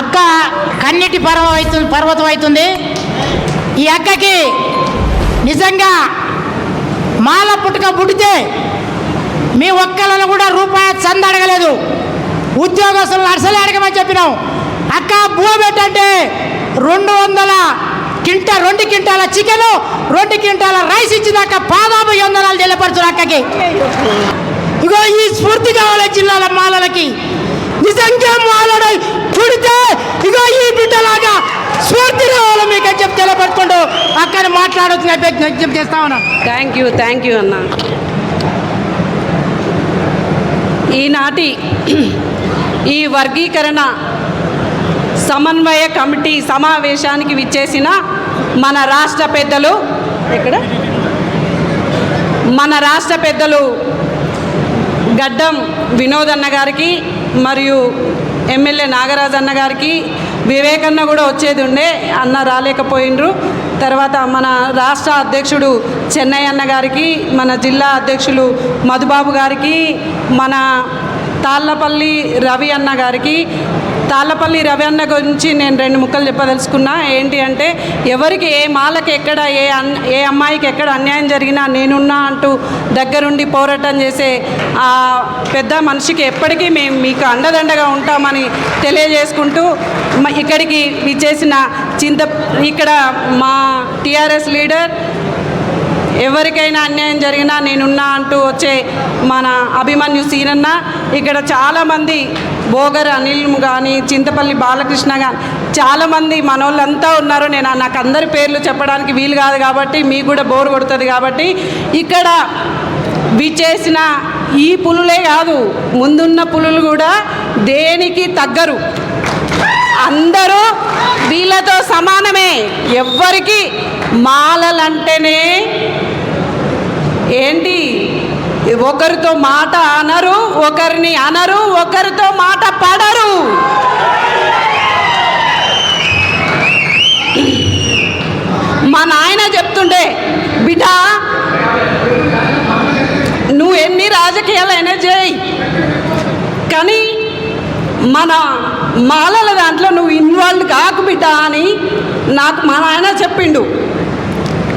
అక్క కన్నిటి పర్వం అవుతుంది పర్వతం అవుతుంది ఈ అక్కకి నిజంగా మాల పుట్టుక పుట్టితే మీ ఒక్కలను కూడా రూపాయి చంద అడగలేదు. ఉద్యోగస్తులను అసలే అడగమని చెప్పినాం. అక్క భూమి పెట్టంటే రెండు వందల కింట రెండు కింటాల చికెను రెండు కింటాల రైస్ ఇచ్చిందాక పాదాపు వందనాలు చెల్లపరచు అక్కకి. ఇగో ఈ స్ఫూర్తి కావాలి జిల్లాల మాలలకి. నిజంగా మాలడై పుడితే ఇగో ఈ బిడ్డలాగా స్ఫూర్తి రావాలి మీకు అని చెప్పి తెలపడుకుంటూ అక్కడ మాట్లాడుతున్న విజ్ఞప్తి చేస్తా ఉన్నాను థ్యాంక్ యూ థ్యాంక్ యూ అన్న. ఈనాటి ఈ వర్గీకరణ సమన్వయ కమిటీ సమావేశానికి విచ్చేసిన మన రాష్ట్ర పెద్దలు ఇక్కడ మన రాష్ట్ర పెద్దలు గడ్డం వినోదన్న గారికి మరియు ఎమ్మెల్యే నాగరాజ్ అన్న గారికి వివేకన్న కూడా వచ్చేది ఉండే అన్న రాలేకపోయినరు తర్వాత మన రాష్ట్ర అధ్యక్షుడు చెన్నై అన్న గారికి మన జిల్లా అధ్యక్షులు మధుబాబు గారికి మన తాళ్ళపల్లి రవి అన్న గారికి తాళ్ళపల్లి రవి అన్న గురించి నేను రెండు ముక్కలు చెప్పదలుచుకున్నా. ఏంటి అంటే ఎవరికి ఏ మాలకి ఎక్కడ ఏ అన్ ఏ అమ్మాయికి ఎక్కడ అన్యాయం జరిగినా నేనున్నా అంటూ దగ్గరుండి పోరాటం చేసే ఆ పెద్ద మనిషికి ఎప్పటికీ మేము మీకు అండదండగా ఉంటామని తెలియజేసుకుంటూ ఇక్కడికి విచ్చేసిన చింత ఇక్కడ మా టీఆర్ఎస్ లీడర్ ఎవరికైనా అన్యాయం జరిగినా నేనున్నా అంటూ వచ్చే మన అభిమన్యు సీనన్న ఇక్కడ చాలామంది బోగర్ అనిల్ కానీ చింతపల్లి బాలకృష్ణ కానీ చాలామంది మనోళ్ళంతా ఉన్నారు. నేను నాకు అందరి పేర్లు చెప్పడానికి వీలు కాదు కాబట్టి మీకు కూడా బోర్ కొడుతుంది కాబట్టి ఇక్కడ విచేసిన ఈ పులులే కాదు ముందున్న పులులు కూడా దేనికి తగ్గరు. అందరూ వీళ్ళతో సమానమే. ఎవ్వరికి మాలలంటేనే ఏంటి? ఒకరితో మాట అనరు ఒకరిని అనరు ఒకరితో మాట పడరు. మా నాయన చెప్తుండే బిడ్డ నువ్వు ఎన్ని రాజకీయాలైనా చేయి కానీ మన మాలల దాంట్లో నువ్వు ఇన్వాల్వ్ కాకు బిడ్డ అని నాకు మా నాయన చెప్పిండు.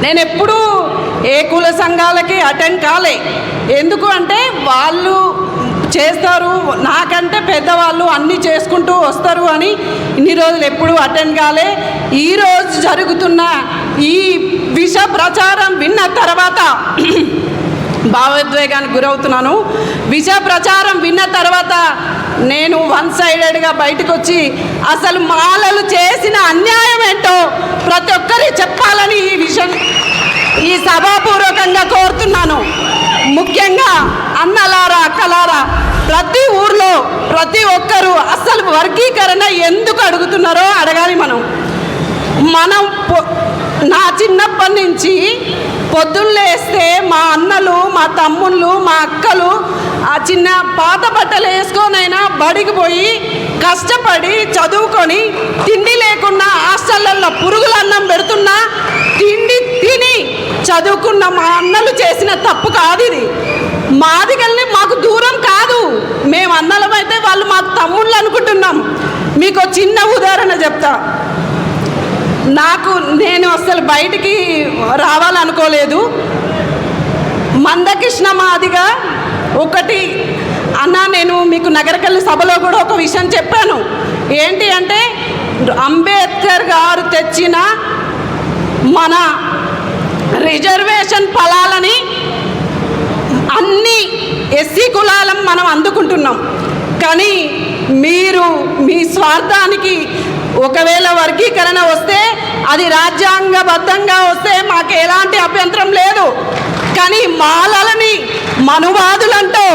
నేను ఎప్పుడూ ఏ కుల సంఘాలకి అటెండ్ కాలే. ఎందుకు అంటే వాళ్ళు చేస్తారు నాకంటే పెద్దవాళ్ళు అన్నీ చేసుకుంటూ వస్తారు అని ఇన్ని రోజులు ఎప్పుడూ అటెండ్ కాలే. ఈరోజు జరుగుతున్న ఈ విష ప్రచారం విన్న తర్వాత భావోద్వేగానికి గురవుతున్నాను. విష ప్రచారం విన్న తర్వాత నేను వన్ సైడెడ్గా బయటకు వచ్చి అసలు మాలలు చేసిన అన్యాయం ఏంటో ప్రతి ఒక్కరి చెప్పాలని ఈ విషయం ఈ సభాపూర్వకంగా కోరుతున్నాను. ముఖ్యంగా అన్నలారా అక్కలారా ప్రతి ఊర్లో ప్రతి ఒక్కరూ అసలు వర్గీకరణ ఎందుకు అడుగుతున్నారో అడగాలి మనం. మనం నా చిన్నప్పటి నుంచి పొద్దున్నేస్తే మా అన్నలు మా తమ్ముళ్ళు మా అక్కలు ఆ చిన్న పాత బట్టలు వేసుకొనైనా బడికి పోయి కష్టపడి చదువుకొని తిండి లేకుండా హాస్టళ్ళల్లో పురుగులు అన్నం పెడుతున్నా తిండి తిని చదువుకున్న మా అన్నలు చేసిన తప్పు కాదు ఇది. మాదిగల్ని మాకు దూరం కాదు. మేము అన్నలమైతే వాళ్ళు మాకు తమ్ముళ్ళు అనుకుంటున్నాం. మీకు చిన్న ఉదాహరణ చెప్తా. నాకు నేను అసలు బయటికి రావాలనుకోలేదు. మందకృష్ణ మాదిగా ఒకటి అన్న నేను మీకు నగరకల్లి సభలో కూడా ఒక విషయం చెప్పాను. ఏంటి అంటే అంబేద్కర్ గారు తెచ్చిన మన రిజర్వేషన్ ఫలాలని అన్ని ఎస్సీ కులాలం మనం అందుకుంటున్నాం. కానీ మీరు మీ స్వార్థానికి ఒకవేళ వర్గీకరణ వస్తే అది రాజ్యాంగబద్ధంగా వస్తే మాకు ఎలాంటి అభ్యంతరం లేదు. కానీ మాలలని మనువాదులంటూ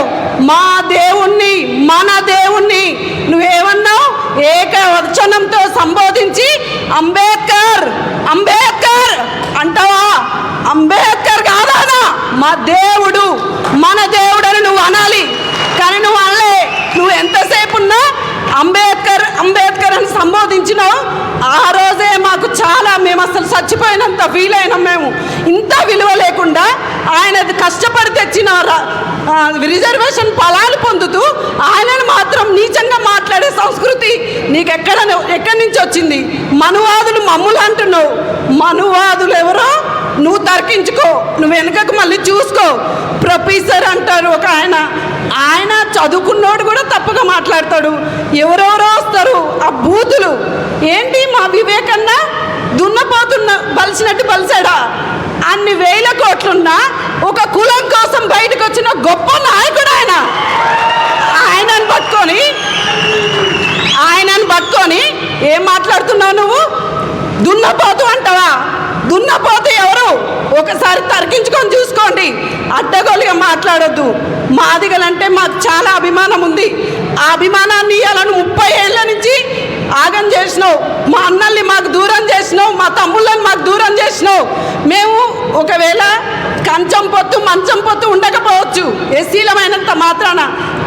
మా దేవుణ్ణి మన దేవుణ్ణి నువ్వేమన్నావు? ఏక వచనంతో సంబోధించి అంబేద్కర్ అంబేద్కర్ అంటావా? అంబేద్కర్ కాదానా మా దేవుడు మన దేవుడని నువ్వు అనాలి. కానీ నువ్వు అనలే. నువ్వు ఎంతసేపు ఉన్నా అంబేద్కర్ అంబేద్కర్ అని సంబోధించినావు. ఆ రోజే మాకు చాలా మేము అసలు చచ్చిపోయినంత ఫీల్ మేము. ఇంత విలువ లేకుండా ఆయనది కష్టపడి తెచ్చిన రిజర్వేషన్ ఫలాలు పొందుతూ ఆయనను మాత్రం నీచంగా మా సంస్కృతి నీకు ఎక్కడ ఎక్కడి నుంచి వచ్చింది? మనువాదులు మమ్ములు అంటున్నావు. మనువాదులు ఎవరో? నువ్వు తర్కించుకో. నువ్వు వెనుకకు మళ్ళీ చూసుకో. ప్రొఫెసర్ అంటారు ఒక ఆయన. ఆయన చదువుకున్నోడు కూడా తప్పుగా మాట్లాడతాడు. ఎవరెవరో వస్తారు? ఆ బూతులు. ఏంటి మా వివేకన్నా? దున్నపోతున్న బలిసినట్టు బలిసాడా? అన్ని వేల కోట్లున్నా ఒక కులం కోసం బయటకు వచ్చిన గొప్ప నాయకుడు ఆయన ఆయనను పట్టుకొని ఆయనను పట్టుకొని ఏం మాట్లాడుతున్నావు నువ్వు? దున్నపోతు అంటావా? దున్నపోతు ఎవరు? ఒకసారి తరికించుకొని చూసుకోండి. అడ్డగోలుగా మాట్లాడొద్దు. మాదిగలంటే మాకు చాలా అభిమానం ఉంది. ఆ అభిమానాన్ని ఇవ్వాలని ముప్పై ఏళ్ళ నుంచి ఆగం చేసినావు. మా అన్నల్ని మాకు దూరం చేసినావు. మా తమ్ముళ్ళని మాకు దూరం చేసినావు. మేము ఒకవేళ కంచం పొత్తు మంచం పొత్తు ఉండకపోవచ్చు. ఎస్సీలమైనంత మాత్రాన.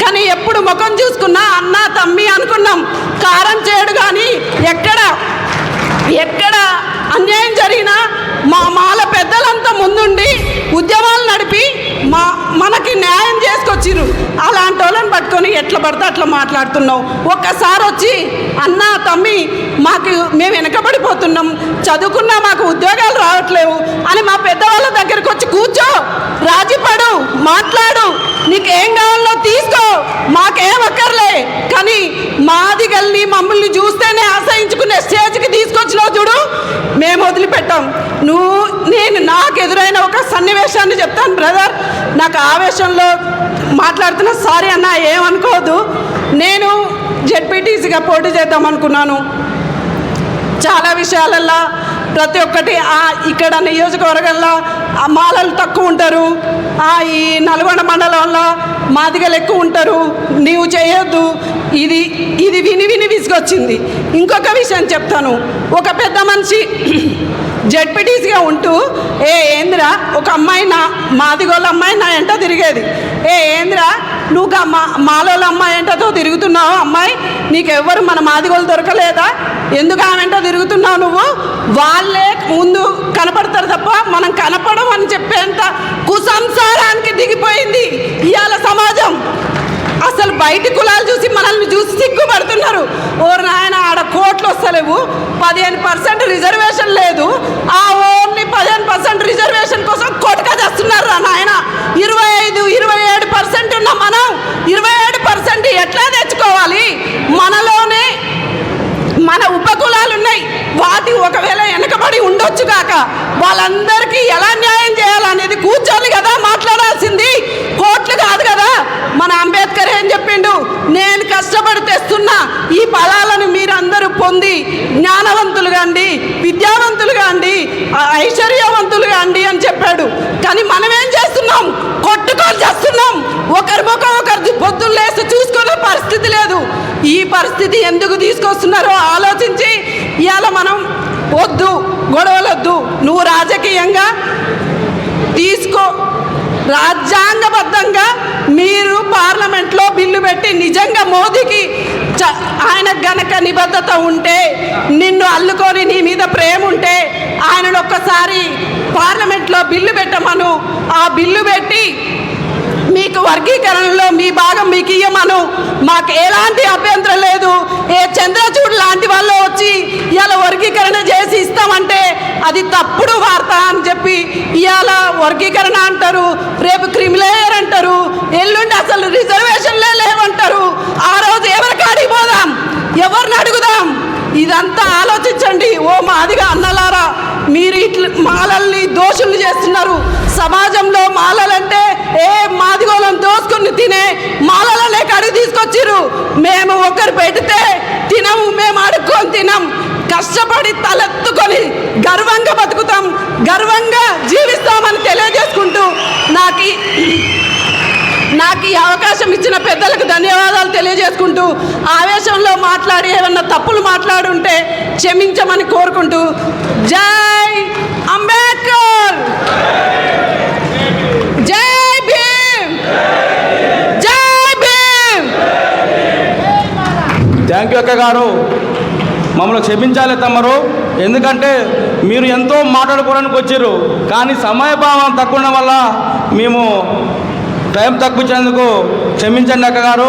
కానీ ఎప్పుడు ముఖం చూసుకున్నా అన్న తమ్మి అనుకున్నాం. కారం చేయడు కానీ ఎక్కడ? ఎక్కడ అన్యాయం జరిగినా మా మాల పెద్దలంతా ముందుండి ఉద్యమాలు నడిపి మా మనకి న్యాయం చేసుకొచ్చిర్రు అలాంటి వాళ్ళని పట్టుకొని ఎట్లా పడితే అట్లా మాట్లాడుతున్నావు. ఒక్కసారి వచ్చి అన్న తమ్మి మాకు మేము వెనకబడిపోతున్నాం. చదువుకున్నా మాకు ఉద్యోగాలు రావట్లేవు. అని మా పెద్దవాళ్ళ దగ్గరికి వచ్చి కూర్చో రాజీపడు మాట్లాడు. నీకేం కావాలో తీసుకో. మాకేం అక్కర్లే. కానీ మాదిగల్ని మమ్మల్ని చూస్తేనే ఆశయించుకునే స్టేజ్కి తీసుకొచ్చినావు చూడు. మేము వదిలిపెట్టాం. నువ్వు నేను నాకు ఎదురైన ఒక సన్నివేశాన్ని చెప్తాను బ్రదర్. నాకు ఆవేశంలో మాట్లాడుతున్న సారీ అన్న ఏమనుకోదు నేను జెడ్పీటీసీగా పోటీ చేద్దాం అనుకున్నాను. చాలా విషయాలల్లో ప్రతి ఒక్కటి ఆ ఇక్కడ నియోజకవర్గంలో ఆ మాలలు తక్కువ ఉంటారు. ఆ ఈ నల్గొండ మండలంలో మాదిగలు ఎక్కువ ఉంటారు. నీవు చేయొద్దు. ఇది ఇది విని విని విసుగొచ్చింది. ఇంకొక విషయం చెప్తాను. ఒక పెద్ద మనిషి జడ్పీటీసీగా ఉంటూ ఏ ఏందిరా ఒక అమ్మాయి నా మాదిగోళ్ళ అమ్మాయి నా ఎంట తిరిగేది. నువ్వు గా మా మాలోళ్ళ అమ్మాయి ఏంటో తిరుగుతున్నావు అమ్మాయి? నీకు ఎవ్వరు మన మాదిగోలు దొరకలేదా? ఎందుకు ఆమెంటో తిరుగుతున్నావు నువ్వు? వాళ్ళే ముందు కనపడతారు తప్ప మనం కనపడం అని చెప్పేంత కుసంసారానికి దిగిపోయింది ఇవాళ సమాజం. అసలు బయటి కులాలు చూసి మనల్ని చూసి సిగ్గుపడుతున్నారు. ఓ నాయన ఆడ కోట్లు వస్తలేవు. పదిహేను పర్సెంట్ రిజర్వేషన్ లేదు. ఆ ఓన్లీ పదిహేను పర్సెంట్ రిజర్వేషన్ కోసం కొట్టుక చేస్తున్నారు రా నాయన? ఇరవై ఐదు ఇరవై పర్సెంట్ ఉన్న మనం ఇరవై ఏడు పర్సెంట్ ఎట్లా తెచ్చుకోవాలి? మనలోనే మన ఉపకులాలు ఉన్నాయి వాటి ఒకవేళ వెనకబడి ఉండొచ్చు కాక వాళ్ళందరికీ ఎలా న్యాయం చేయాలనేది కూర్చొని కదా మాట్లాడాల్సింది. కోట్లు కాదు కదా. మన అంబేద్కర్ ఏం చెప్పిండు? నేను కష్టపడి తెస్తున్నా ఈ ఫలాలను మీరందరూ పొంది జ్ఞానవంతులు కాండి విద్యావంతులు కాండి ఐశ్వర్యవంతులు కాండి అని చెప్పాడు. కానీ మనం ఏం చేస్తున్నాం. ఒకరి ముఖం ఒకరి బొద్దులు లేసి చూసుకునే పరిస్థితి లేదు. ఈ పరిస్థితి ఎందుకు తీసుకొస్తున్నారో ఆలోచించి ఇవాళ మనం వద్దు గొడవలొద్దు. నువ్వు రాజకీయంగా తీసుకో. రాజ్యాంగబద్ధంగా మీరు పార్లమెంట్లో బిల్లు పెట్టి నిజంగా మోదీకి చ- ఆయన గనక నిబద్ధత ఉంటే నిన్ను అల్లుకొని నీ మీద ప్రేమ ఉంటే ఆయనను ఒక్కసారి పార్లమెంట్లో బిల్లు పెట్టమను. ఆ బిల్లు పెట్టి మీకు వర్గీకరణలో మీ భాగం మీకు ఇయ్యమను. మాకు ఎలాంటి అభ్యంతరం లేదు. ఏ చంద్రచూడు లాంటి వాళ్ళు వచ్చి ఇవాళ వర్గీకరణ చేసి ఇస్తామంటే అది తప్పుడు వార్త అని చెప్పి ఇవాళ వర్గీకరణ అంటారు. రేపు క్రిమిలేయర్ అంటారు. ఎల్లుండి అసలు రిజర్వేషన్లే లేవంటారు. ఆ రోజు ఎవరి కాడికి పోదాం? ఎవరిని అడుగుదాం? ఇదంతా ఆలోచించండి. ఓ మాదిగా అన్నలారా మీరు ఇట్లా మాలల్ని దోషులు చేస్తున్నారు. సమాజంలో మాలలంటే ఏ మాదిగోళం దోసుకుని తినే మాలలనే కడిగి తీసుకొచ్చిర్రు. మేము ఒకరు పెడితే తినము మేము అడుక్కొని తినం. కష్టపడి తలెత్తుకొని గర్వంగా గర్వంగా జీవిస్తామని తెలియజేసుకుంటూ నాకు ఈ- నాకు ఈ అవకాశం ఇచ్చిన పెద్దలకు ధన్యవాదాలు తెలియజేసుకుంటూ ఆవేశంలో మాట్లాడి ఏమన్నా తప్పులు మాట్లాడుంటే క్షమించమని కోరుకుంటూ జై అంబేద్కర్! జై భీమ్! జై భీమ్! థ్యాంక్ యూ అక్క గారు. మమ్మల్ని క్షమించాలి తమరు. ఎందుకంటే మీరు ఎంతో మాట్లాడుకోవడానికి వచ్చారు. కానీ సమయభావం తక్కువ వల్ల మేము టైం తక్కువ ఇచ్చినందుకు క్షమించండి అక్క గారు